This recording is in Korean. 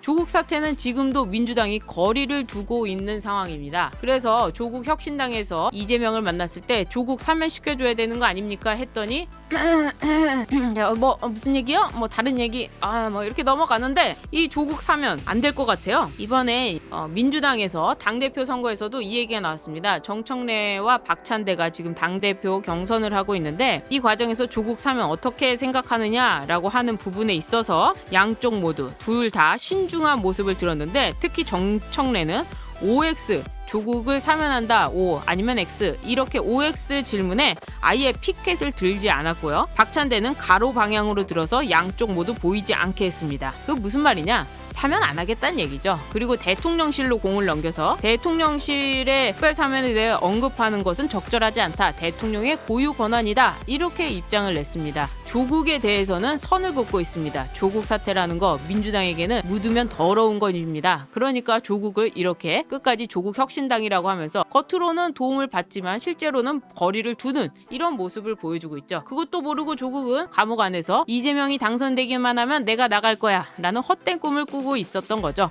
조국 사태는 지금도 민주당이 거리를 두고 있는 상황입니다. 그래서 조국 혁신당에서 이재명을 만났을 때 조국 사면시켜줘야 되는 거 아닙니까? 했더니 야, 뭐 어, 무슨 얘기요? 뭐 다른 얘기 아 뭐 이렇게 넘어가는데 이 조국 사면 안 될 것 같아요. 이번에 어, 민주당에서 당 대표 선거에서도 이 얘기가 나왔습니다. 정청래와 박찬대가 지금 당 대표 경선을 하고 있는데 이 과정에서 조국 사면 어떻게 생각하느냐라고 하는 부분에 있어서 양쪽 모두 둘 다 신중 한 모습을 들었는데 특히 정청래는 OX 조국을 사면한다 O 아니면 X 이렇게 OX 질문에 아예 피켓을 들지 않았고요. 박찬대는 가로 방향으로 들어서 양쪽 모두 보이지 않게 했습니다. 그 무슨 말이냐? 사면 안 하겠다는 얘기죠. 그리고 대통령실로 공을 넘겨서 대통령실의 특별 사면에 대해 언급하는 것은 적절하지 않다. 대통령의 고유 권한이다. 이렇게 입장을 냈습니다. 조국에 대해서는 선을 긋고 있습니다. 조국 사태라는 거 민주당에게는 묻으면 더러운 것입니다. 그러니까 조국을 이렇게 끝까지 조국 혁 신당이라고 하면서 겉으로는 도움을 받지만 실제로는 거리를 두는 이런 모습을 보여주고 있죠. 그것도 모르고 조국은 감옥 안에서 이재명이 당선되기만 하면 내가 나갈 거야 라는 헛된 꿈을 꾸고 있었던 거죠.